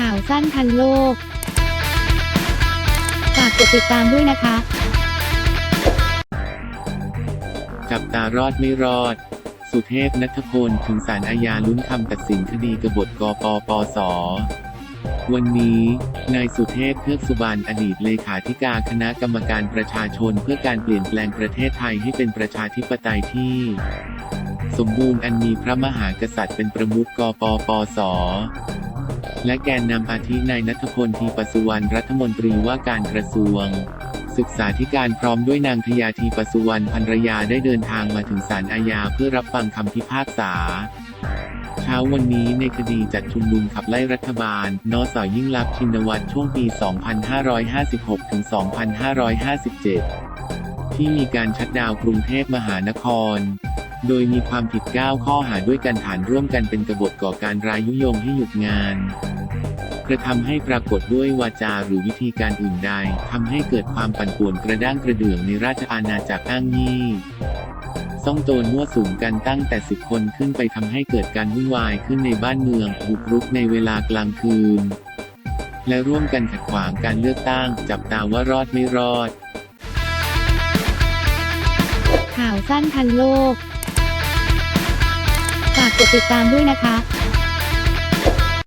ข่าวสั้นทันโลก ฝากกดติดตามด้วยนะคะ จับตารอดไม่รอด สุเทพนัทพลถึงศาลอาญาลุ้นคำตัดสินคดีกบฏกปปสวันนี้ นายสุเทพเทือกสุบานอดีตเลขาธิการคณะกรรมการประชาชนเพื่อการเปลี่ยนแปลงประเทศไทยให้เป็นประชาธิปไตยที่ สมบูรณ์อันมีพระมหากษัตริย์เป็นประมุขกปปส และแกนนำอาทินายนัทพลทีปสุวรรณรัฐมนตรีว่าการกระทรวง ศึกษาธิการพร้อมด้วยนางทยาทีปสุวรรณภรรยาได้เดินทางมาถึงศาลอาญาเพื่อรับฟังคำพิพากษา เช้าวันนี้ในคดีจัดชุมนุมขับไล่รัฐบาล นสยิ่งลักษณ์ชินวัตรช่วงปี 2556ถึง2557 ที่มีการชัดดาวกรุงเทพมหานครโดยมีความผิด 9 ข้อหาด้วยกันฐานร่วมกันเป็นกบฏก่อการร้ายยุยงให้หยุดงาน ระทำให้ปรากฏด้วยวาจาหรือวิธีการอื่นใดทำให้เกิดความปั่นป่วนกระด้างกระเดื่องในราชอาณาจักรอ้างยี่ซ่องโจรมั่วสุมกันตั้งแต่สิบคนขึ้นไปทำให้เกิดการวุ่นวายขึ้นในบ้านเมืองบุกรุกในเวลากลางคืน และร่วมกันขัดขวางการเลือกตั้ง จับตาว่ารอดไม่รอด ข่าวสั้นทันโลก ฝากกดติดตามด้วยนะคะ